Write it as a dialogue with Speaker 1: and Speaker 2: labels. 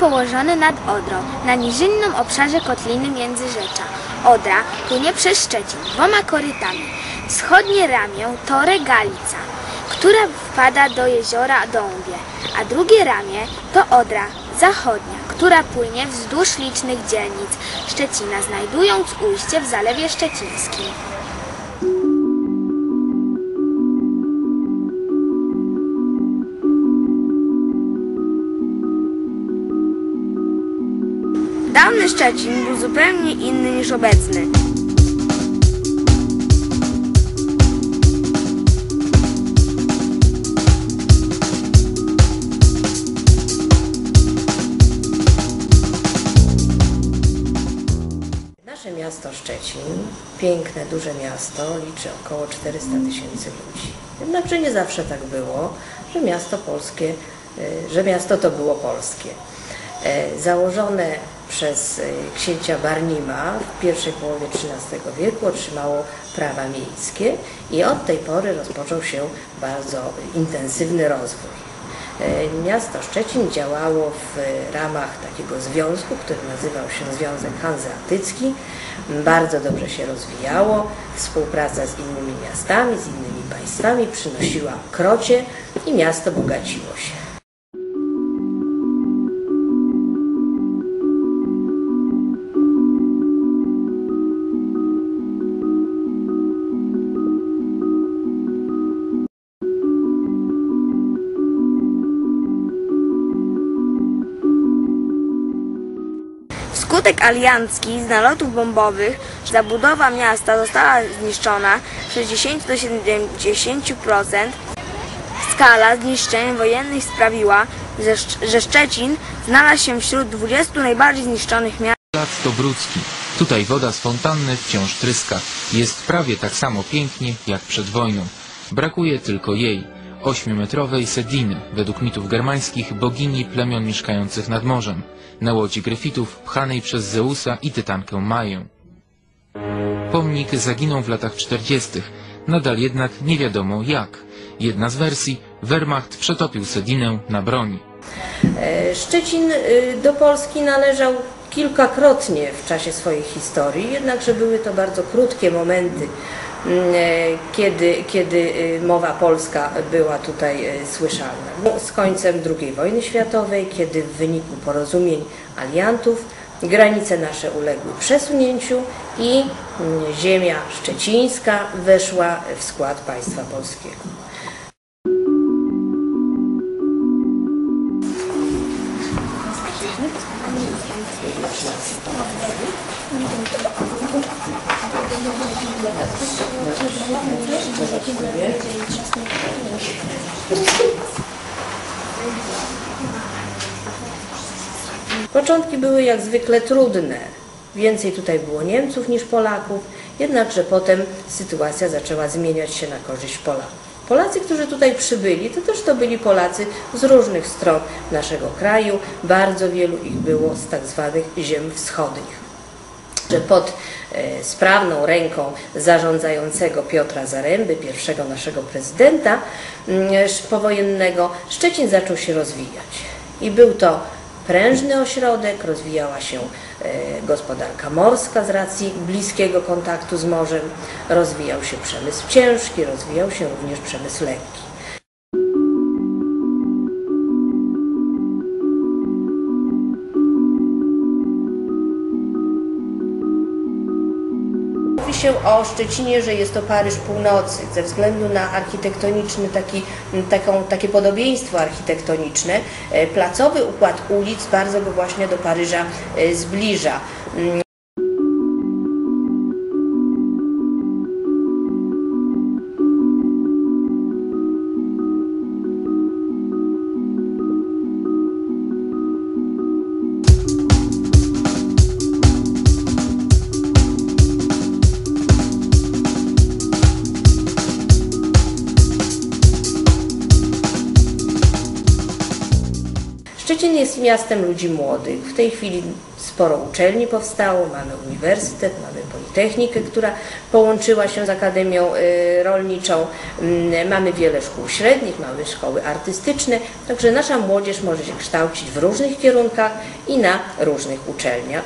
Speaker 1: położony nad Odrą, na nizinnym obszarze kotliny Międzyrzecza. Odra płynie przez Szczecin dwoma korytami. Wschodnie ramię to Regalica, która wpada do jeziora Dąbie, a drugie ramię to Odra Zachodnia, która płynie wzdłuż licznych dzielnic Szczecina, znajdując ujście w Zalewie Szczecińskim.
Speaker 2: Dawny Szczecin był zupełnie inny niż obecny.
Speaker 3: Nasze miasto Szczecin, piękne, duże miasto, liczy około 400 tysięcy ludzi. Jednakże nie zawsze tak było, że miasto polskie, y, że miasto to było polskie. E, Założone przez y, księcia Barnima w pierwszej połowie XIII wieku otrzymało prawa miejskie i od tej pory rozpoczął się bardzo intensywny rozwój. E, Miasto Szczecin działało w ramach takiego związku, który nazywał się Związek Hanzeatycki. Bardzo dobrze się rozwijało. Współpraca z innymi miastami, z innymi państwami przynosiła krocie i miasto bogaciło się.
Speaker 2: Wskutek alianckich z nalotów bombowych zabudowa miasta została zniszczona z 60 do 70%. Skala zniszczeń wojennych sprawiła, że Szczecin znalazł się wśród 20 najbardziej zniszczonych miast.
Speaker 4: Plac Dobrucki. Tutaj woda z fontanny wciąż tryska. Jest prawie tak samo pięknie jak przed wojną. Brakuje tylko jej, ośmiometrowej Sediny, według mitów germańskich bogini plemion mieszkających nad morzem, na łodzi Gryfitów pchanej przez Zeusa i Tytankę Maję. Pomnik zaginął w latach 40. Nadal jednak nie wiadomo jak. Jedna z wersji, Wehrmacht przetopił Sedinę na broni.
Speaker 3: E, Szczecin y, do Polski należał kilkakrotnie w czasie swojej historii, jednakże były to bardzo krótkie momenty, mm, e, kiedy, kiedy y, mowa polska była tutaj e, słyszalna. No, Z końcem II wojny światowej, kiedy w wyniku porozumień aliantów granice nasze uległy przesunięciu i mm, ziemia szczecińska weszła w skład państwa polskiego. Początki były jak zwykle trudne. Więcej tutaj było Niemców niż Polaków, jednakże potem sytuacja zaczęła zmieniać się na korzyść Polaków. Polacy, którzy tutaj przybyli, to też to byli Polacy z różnych stron naszego kraju. Bardzo wielu ich było z tak zwanych ziem wschodnich pod e, sprawną ręką zarządzającego Piotra Zaręby, pierwszego naszego prezydenta mm, powojennego, Szczecin zaczął się rozwijać. I był to prężny ośrodek, rozwijała się e, gospodarka morska z racji bliskiego kontaktu z morzem, rozwijał się przemysł ciężki, rozwijał się również przemysł lekki. Się o Szczecinie, że jest to Paryż Północy, ze względu na architektoniczny taki, taką, takie podobieństwo architektoniczne. E, Placowy układ ulic bardzo go właśnie do Paryża e, zbliża. Szczecin jest miastem ludzi młodych. W tej chwili sporo uczelni powstało, mamy uniwersytet, mamy politechnikę, która połączyła się z Akademią y, Rolniczą, Mm, mamy wiele szkół średnich, mamy szkoły artystyczne, także nasza młodzież może się kształcić w różnych kierunkach i na różnych uczelniach.